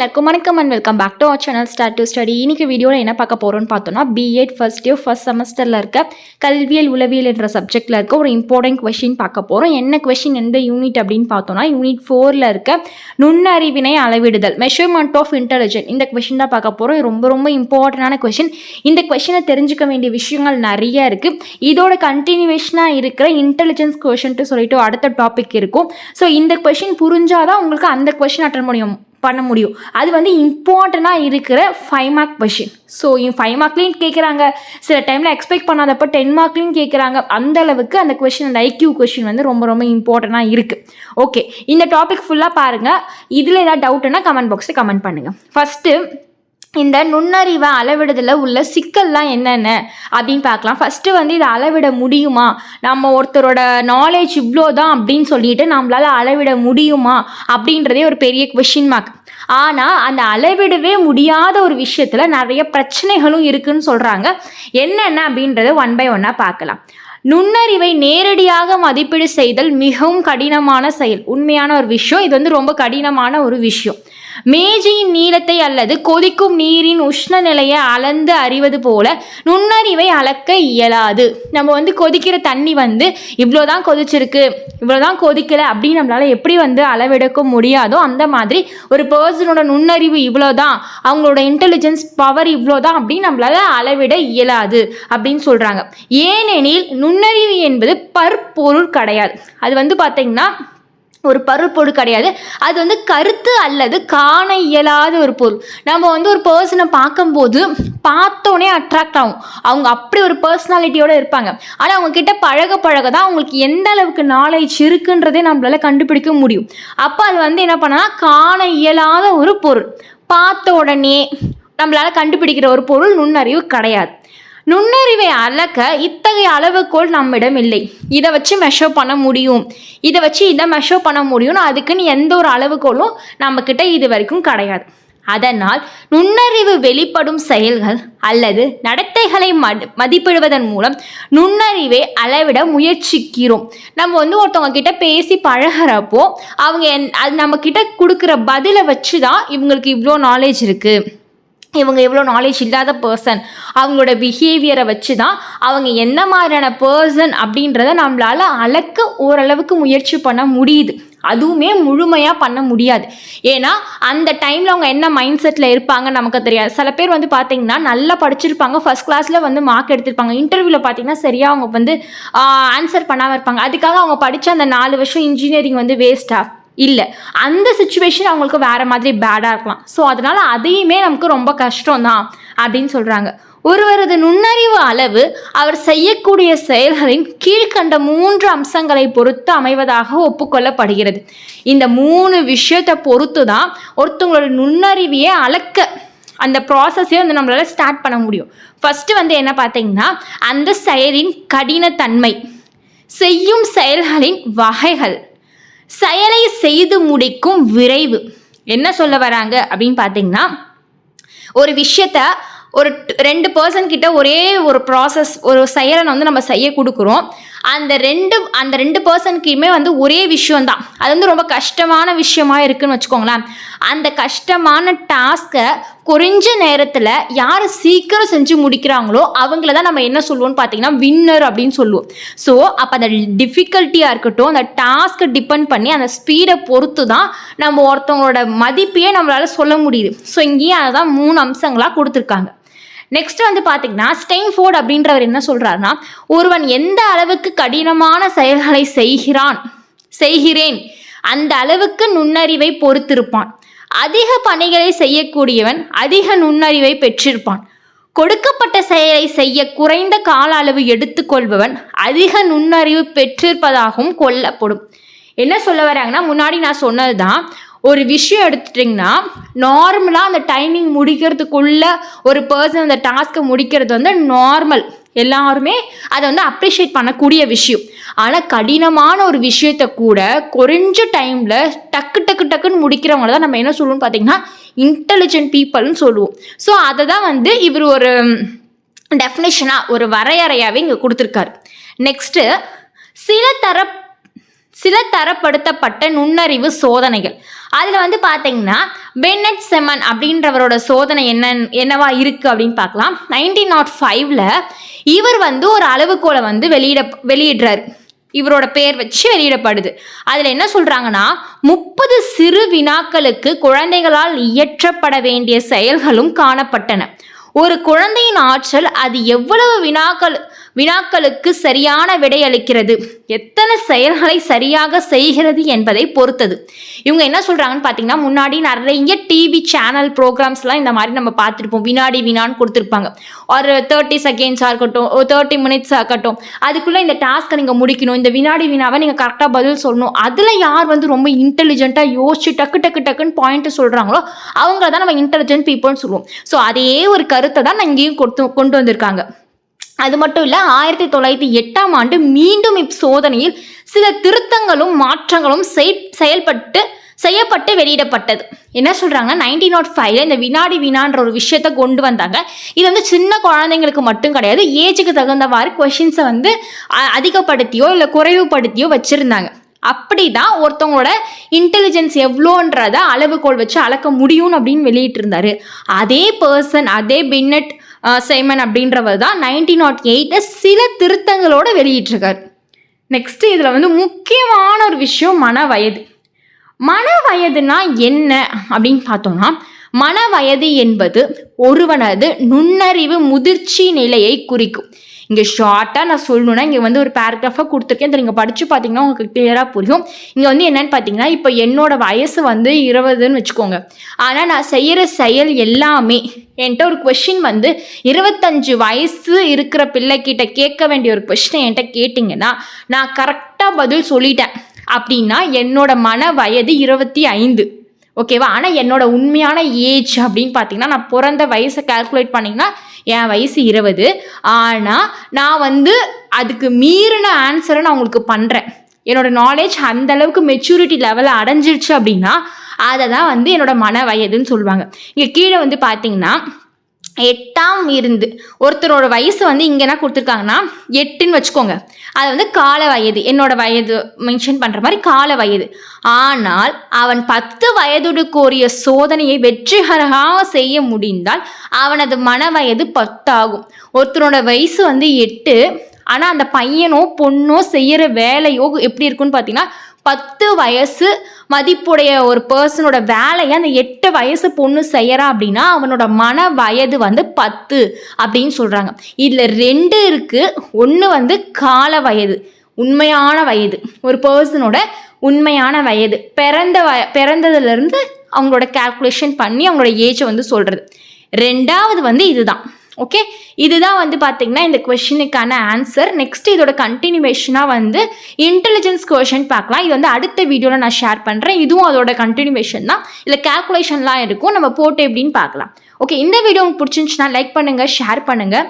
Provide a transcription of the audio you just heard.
எல்லாருக்கும் வணக்கம் and welcome back to our channel start to study இன்னைக்கு வீடியோவில் என்ன பார்க்க போகிறோம்னு பார்த்தோம்னா பிஎட் ஃபர்ஸ்ட் இயர் ஃபர்ஸ்ட் செமஸ்டரில் இருக்க கல்வியல் உளவியல் என்ற சப்ஜெக்டில் இருக்க ஒரு இம்பார்ட்டன்ட் கொஷின் பார்க்க போகிறோம் என்ன கொஷின் எந்த யூனிட் அப்படின்னு பார்த்தோம்னா யூனிட் ஃபோரில் இருக்க நுண்ணறிவினை அளவிடுதல் மெஷர்மெண்ட் ஆஃப் இன்டெலிஜென்ட் இந்த கொஷின் தான் பார்க்க போகிறோம் ரொம்ப ரொம்ப இம்பார்ட்டண்டான கொஷின் இந்த கொஷினை தெரிஞ்சுக்க வேண்டிய விஷயங்கள் நிறைய இருக்குது இதோட கண்டினியூவேஷனாக இருக்கிற இன்டெலிஜென்ஸ் கொஷின்ட்டு சொல்லிட்டு அடுத்த டாபிக் இருக்கும். ஸோ இந்த கொஷின் புரிஞ்சாதான் உங்களுக்கு அந்த கொஷின் அட்டன் முடியும். பண்ண முடியும். அது வந்து இம்பார்ட்டண்ட்டாக இருக்கிற five mark question so five மார்க்லேயும் கேட்குறாங்க சில டைமில் எக்ஸ்பெக்ட் பண்ணாதப்போ டென் மார்க்லேயும் கேட்குறாங்க அந்த அளவுக்கு அந்த கொஷின் அந்த ஐக்யூ கொஷின் வந்து ரொம்ப ரொம்ப இம்பார்ட்டண்ட்டாக இருக்குது ஓகே இந்த டாபிக் ஃபுல்லாக பாருங்கள் இதில் ஏதாவது டவுட்னா கமெண்ட் பாக்ஸில் கமெண்ட் பண்ணுங்கள் ஃபஸ்ட்டு இந்த நுண்ணறிவை அளவிடுதலில் உள்ள சிக்கல்லாம் என்னென்ன அப்படின்னு பார்க்கலாம். ஃபஸ்ட்டு வந்து இதை அளவிட முடியுமா? நம்ம ஒருத்தரோட நாலேஜ் இவ்வளோ தான் அப்படின்னு சொல்லிட்டு நம்மளால் அளவிட முடியுமா? அப்படின்றதே ஒரு பெரிய கொஷின் மார்க் ஆனால் அந்த அளவிடவே முடியாத ஒரு விஷயத்தில் நிறைய பிரச்சனைகளும் இருக்குன்னு சொல்கிறாங்க என்னென்ன அப்படின்றத ஒன் பை ஒன்னாக பார்க்கலாம். நுண்ணறிவை நேரடியாக மதிப்பீடு செய்தல் மிகவும் கடினமான செயல். உண்மையான ஒரு விஷயம். இது வந்து ரொம்ப கடினமான ஒரு விஷயம். மேஜையின் நீளத்தை அல்லது கொதிக்கும் நீரின் உஷ்ண நிலையை அளந்து அறிவது போல நுண்ணறிவை அளக்க இயலாது. நம்ம வந்து கொதிக்கிற தண்ணி வந்து இவ்வளோதான் கொதிச்சிருக்கு இவ்வளோதான் கொதிக்கல அப்படின்னு நம்மளால எப்படி வந்து அளவெடுக்க முடியாதோ அந்த மாதிரி ஒரு பர்சனோட நுண்ணறிவு இவ்வளோதான் அவங்களோட இன்டெலிஜென்ஸ் பவர் இவ்வளோதான் அப்படின்னு நம்மளால அளவிட இயலாது அப்படின்னு சொல்கிறாங்க ஏனெனில் நுண்ணறிவு என்பது பற்பொருள் கிடையாது அது வந்து பார்த்தீங்கன்னா ஒரு பருப்பொருள் கிடையாது. அது வந்து கருத்து அல்லது காண இயலாத ஒரு பொருள். நம்ம வந்து ஒரு பர்சனை பார்க்கும்போது பார்த்தோன்னே அட்ராக்ட் ஆகும். அவங்க அப்படி ஒரு பர்சனாலிட்டியோடு இருப்பாங்க. ஆனால் அவங்க கிட்ட பழக பழக தான் அவங்களுக்கு எந்த அளவுக்கு நாலேஜ் இருக்குன்றதே நம்மளால கண்டுபிடிக்க முடியும். அப்போ அது வந்து என்ன பண்ணனா காண இயலாத ஒரு பொருள். பார்த்த உடனே நம்மளால் கண்டுபிடிக்கிற ஒரு பொருள் நுண்ணறிவு கிடையாது. நுண்ணறிவை அளக்க இத்தகைய அளவுகோல் நம்மிடம் இல்லை. இதை வச்சு மெஷர் பண்ண முடியும். இதை வச்சு இதை மெஷர் பண்ண முடியும்னு அதுக்குன்னு எந்த ஒரு அளவுகோலும் நம்மக்கிட்ட இது வரைக்கும் கிடையாது. அதனால் நுண்ணறிவு வெளிப்படும் செயல்கள் அல்லது நடத்தைகளை மதிப்பிடுவதன் மூலம் நுண்ணறிவை அளவிட முயற்சிக்கிறோம். நம்ம வந்து ஒருத்தவங்க கிட்ட பேசி பழகிறப்போ அவங்க என் அது நம்ம கிட்ட கொடுக்குற பதிலை வச்சு தான் இவங்களுக்கு இவ்வளோ நாலேஜ் இருக்குது இவங்க எவ்வளோ நாலேஜ் இல்லாத பர்சன் அவங்களோட பிஹேவியரை வச்சு தான் அவங்க என்ன மாதிரியான பர்சன் அப்படின்றத நம்மளால் அளக்க ஓரளவுக்கு முயற்சி பண்ண முடியுது. அதுவுமே முழுமையாக பண்ண முடியாது. ஏன்னா அந்த டைமில் அவங்க என்ன மைண்ட் செட்டில் இருப்பாங்க நமக்கு தெரியாது. சில பேர் வந்து பார்த்திங்கன்னா நல்லா படிச்சிருப்பாங்க. ஃபஸ்ட் கிளாஸில் வந்து மார்க் எடுத்திருப்பாங்க. இன்டர்வியூவில் பார்த்தீங்கன்னா சரியாக அவங்க வந்து ஆன்சர் பண்ணாமல் இருப்பாங்க. அதுக்காக அவங்க படித்த அந்த நாலு வருஷம் இன்ஜினியரிங் வந்து வேஸ்ட்டாக இல்லை. அந்த சுச்சுவேஷன் அவங்களுக்கு வேறு மாதிரி பேடாக இருக்கலாம். ஸோ அதனால் அதையுமே நமக்கு ரொம்ப கஷ்டம் தான் அப்படின்னு சொல்கிறாங்க ஒருவரது நுண்ணறிவு அளவு அவர் செய்யக்கூடிய செயல்களின் கீழ்கண்ட மூன்று அம்சங்களை பொறுத்து அமைவதாக ஒப்புக்கொள்ளப்படுகிறது. இந்த மூணு விஷயத்தை பொறுத்து தான் ஒருத்தவங்களோட நுண்ணறிவையே அளக்க அந்த ப்ராசஸே வந்து நம்மளால் ஸ்டார்ட் பண்ண முடியும். ஃபஸ்ட்டு வந்து என்ன பார்த்தீங்கன்னா அந்த செயலின் கடினத்தன்மை செய்யும் செயல்களின் வகைகள் செயலை செய்து முடிக்கும் விரைவு. என்ன சொல்ல வராங்க அப்படின்னு பார்த்தீங்கன்னா ஒரு விஷயத்த ஒரு ரெண்டு பர்சன் கிட்ட ஒரே ஒரு ப்ராசஸ் ஒரு செயலை வந்து நம்ம செய்ய கொடுக்குறோம். அந்த ரெண்டு அந்த ரெண்டு பர்சனுக்குமே வந்து ஒரே விஷயம்தான். அது வந்து ரொம்ப கஷ்டமான விஷயமா இருக்குன்னு வச்சுக்கோங்களேன். அந்த கஷ்டமான டாஸ்க்கை குறைஞ்ச நேரத்தில் யார் சீக்கிரம் செஞ்சு முடிக்கிறாங்களோ அவங்கள தான் நம்ம என்ன சொல்லுவோம்னு பார்த்தீங்கன்னா வின்னர் அப்படின்னு சொல்லுவோம். ஸோ அப்போ அந்த டிஃபிகல்ட்டியாக இருக்கட்டும் அந்த டாஸ்க்கை டிபெண்ட் பண்ணி அந்த ஸ்பீடை பொறுத்து தான் நம்ம ஒருத்தவங்களோட மதிப்பையே நம்மளால் சொல்ல முடியுது. ஸோ இங்கேயும் அதை தான் மூணு அம்சங்களாக கொடுத்துருக்காங்க. நெக்ஸ்ட் வந்து பார்த்தீங்கன்னா ஸ்டெயின்ஃபோர்ட் அப்படின்றவர் என்ன சொல்கிறாருன்னா ஒருவன் எந்த அளவுக்கு கடினமான செயல்களை செய்கிறான் செய்கிறேன் அந்த அளவுக்கு நுண்ணறிவை பொறுத்திருப்பான். அதிக பணிகளை செய்யக்கூடியவன் அதிக நுண்ணறிவை பெற்றிருப்பான். கொடுக்கப்பட்ட செயலை செய்ய குறைந்த கால அளவு எடுத்துக்கொள்பவன் அதிக நுண்ணறிவு பெற்றிருப்பதாகவும் கொல்லப்படும் என்ன சொல்ல வராங்கன்னா முன்னாடி நான் சொன்னது தான் ஒரு விஷயம் எடுத்துட்டிங்கன்னா நார்மலாக அந்த டைமிங் முடிக்கிறதுக்குள்ள ஒரு பர்சன் அந்த டாஸ்க்கை முடிக்கிறது வந்து நார்மல் எல்லாருமே அதை வந்து அப்ரிஷியேட் பண்ணக்கூடிய விஷயம். ஆனால் கடினமான ஒரு விஷயத்த கூட குறைஞ்ச டைமில் டக்கு டக்கு டக்குன்னு முடிக்கிறவங்கள தான் நம்ம என்ன சொல்லுவோம்னு பார்த்தீங்கன்னா இன்டெலிஜென்ட் பீப்புள்னு சொல்லுவோம். ஸோ அதை தான் வந்து இவர் ஒரு டெஃபினேஷனாக ஒரு வரையறையாகவே இங்கே கொடுத்துருக்காரு. நெக்ஸ்ட்டு சில தர சில தரப்படுத்தப்பட்ட நுண்ணறிவு சோதனைகள். அதில் வந்து பார்த்தீங்கன்னா பென்னட் செமன் அப்படின்றவரோட சோதனை என்ன என்னவா இருக்கு அப்படின்னு பார்க்கலாம். நைன்டீன் நாட் ஃபைவ்ல இவர் வந்து ஒரு அளவுகோலை வந்து வெளியிட வெளியிடுறாரு. இவரோட பேர் வச்சு வெளியிடப்படுது. அதில் என்ன சொல்கிறாங்கன்னா முப்பது சிறு வினாக்களுக்கு குழந்தைகளால் இயற்றப்பட வேண்டிய செயல்களும் காணப்பட்டன. ஒரு குழந்தையின் ஆற்றல் அது எவ்வளவு வினாக்கள் வினாக்களுக்கு சரியான விடையளிக்கிறது எத்தனை செயல்களை சரியாக செய்கிறது என்பதை பொறுத்தது. இவங்க என்ன சொல்கிறாங்கன்னு பார்த்தீங்கன்னா முன்னாடி நிறைய டிவி சேனல் ப்ரோக்ராம்ஸ்லாம் இந்த மாதிரி நம்ம பார்த்துருப்போம். வினாடி வினான்னு கொடுத்துருப்பாங்க. ஒரு தேர்ட்டி செகண்ட்ஸாக இருக்கட்டும் ஒரு தேர்ட்டி மினிட்ஸாக இருக்கட்டும். அதுக்குள்ளே இந்த டாஸ்க்கை நீங்கள் முடிக்கணும். இந்த வினாடி வினாவை நீங்கள் கரெக்டாக பதில் சொல்லணும். அதில் யார் வந்து ரொம்ப இன்டெலிஜென்ட்டாக யோசிச்சு டக்கு டக்கு டக்குன்னு பாயிண்ட்டு சொல்கிறாங்களோ அவங்கள தான் நம்ம இன்டெலிஜென்ட் பீப்புள்னு சொல்லுவோம். ஸோ அதே ஒரு கருத்தை தான் நான் இங்கேயும் கொடுத்து கொண்டு வந்திருக்காங்க. அது மட்டும் இல்லை ஆயிரத்தி தொள்ளாயிரத்தி எட்டாம் ஆண்டு மீண்டும் இச்சோதனையில் சில திருத்தங்களும் மாற்றங்களும் செய் செயல்பட்டு செய்யப்பட்டு வெளியிடப்பட்டது. என்ன சொல்கிறாங்க நைன்டீன் நாட் ஃபைவ்ல oh இந்த வினாடி வினான்ற ஒரு விஷயத்த கொண்டு வந்தாங்க. இது வந்து சின்ன குழந்தைங்களுக்கு மட்டும் கிடையாது ஏஜுக்கு தகுந்தவாறு கொஷின்ஸை வந்து அ- அதிகப்படுத்தியோ இல்லை குறைவுபடுத்தியோ வச்சுருந்தாங்க. அப்படி தான் ஒருத்தவங்களோட இன்டெலிஜென்ஸ் எவ்வளோன்றத அளவுகோல் வச்சு அளக்க முடியும் அப்படின்னு வெளியிட்டிருந்தாரு. அதே பர்சன் அதே பின்னட் சைமன் அப்படின்றவர் தான் நைன்டீன் நாட் எயிட்டில் சில திருத்தங்களோட வெளியிட்டிருக்கார். நெக்ஸ்ட்டு இதில் வந்து முக்கியமான ஒரு விஷயம் மன வயது மன வயதுனா என்ன அப்படின்னு பார்த்தோம்னா மன வயது என்பது ஒருவனது நுண்ணறிவு முதிர்ச்சி நிலையை குறிக்கும். இங்கே ஷார்ட்டாக நான் சொல்லணும்னா இங்கே வந்து ஒரு பேராகிராஃபாக கொடுத்துருக்கேன். இதை நீங்கள் படித்து பார்த்தீங்கன்னா உங்களுக்கு கிளியராக புரியும். இங்கே வந்து என்னன்னு பார்த்தீங்கன்னா இப்போ என்னோட வயசு வந்து இருபதுன்னு வச்சுக்கோங்க. ஆனால் நான் செய்கிற செயல் எல்லாமே என்கிட்ட ஒரு கொஷின் வந்து இருபத்தஞ்சு வயசு இருக்கிற பிள்ளைக்கிட்ட கேட்க வேண்டிய ஒரு கொஷினை என்கிட்ட கேட்டிங்கன்னா நான் கரெக்டாக பதில் சொல்லிட்டேன். அப்படின்னா என்னோட மன வயது இருபத்தி ஐந்து. ஓகேவா? ஆனால் என்னோட உண்மையான ஏஜ் அப்படின்னு பார்த்தீங்கன்னா நான் பிறந்த வயசை கால்குலேட் பண்ணிங்கன்னா என் வயசு இருபது. ஆனால் நான் வந்து அதுக்கு மீறின ஆன்சரை நான் உங்களுக்கு பண்ணுறேன் என்னோட நாலேஜ் அந்த அளவுக்கு மெச்சூரிட்டி லெவலில் அடைஞ்சிருச்சு அப்படின்னா அதை தான் வந்து என்னோட மன வயதுன்னு சொல்லுவாங்க. இங்கே கீழே வந்து பார்த்தீங்கன்னா எட்டாம் இருந்து ஒருத்தரோட வயசு வந்து இங்கே என்ன கொடுத்துருக்காங்கன்னா எட்டுன்னு வச்சுக்கோங்க. அது வந்து கால வயது. என்னோட வயது மென்ஷன் பண்ணுற மாதிரி கால வயது. ஆனால் அவன் பத்து வயதுடு கோரிய சோதனையை வெற்றிகரமாக செய்ய முடிந்தால் அவனது மன வயது பத்தாகும். ஒருத்தரோட வயசு வந்து எட்டு. ஆனால் அந்த பையனோ பொண்ணோ செய்கிற வேலையோ எப்படி இருக்குன்னு பார்த்தீங்கன்னா பத்து வயசு மதிப்புடைய ஒரு பர்சனோட வேலையை அந்த எட்டு வயசு பொண்ணு செய்கிறான் அப்படின்னா அவனோட மன வயது வந்து பத்து அப்படின்னு சொல்கிறாங்க இதில் ரெண்டு இருக்குது ஒன்று வந்து கால வயது உண்மையான வயது. ஒரு பர்சனோட உண்மையான வயது. பிறந்த வய பிறந்ததுலேருந்து அவங்களோட கால்குலேஷன் பண்ணி அவங்களோட ஏஜை வந்து சொல்கிறது ரெண்டாவது வந்து இதுதான். ஓகே இதுதான் வந்து பார்த்தீங்கன்னா இந்த கொஷினுக்கான ஆன்சர் நெக்ஸ்ட் இதோட கண்டினியூவேஷனாக வந்து இன்டெலிஜென்ஸ் கொஷின் பார்க்கலாம். இது வந்து அடுத்த வீடியோவில் நான் ஷேர் பண்ணுறேன் இதுவும் அதோட கண்டினியூவேஷன் தான். இல்லை கேல்குலேஷன்லாம் இருக்கும். நம்ம போட்டு எப்படின்னு பார்க்கலாம். ஓகே இந்த வீடியோ உங்களுக்கு பிடிச்சிருந்துச்சுன்னா லைக் பண்ணுங்கள் ஷேர் பண்ணுங்கள்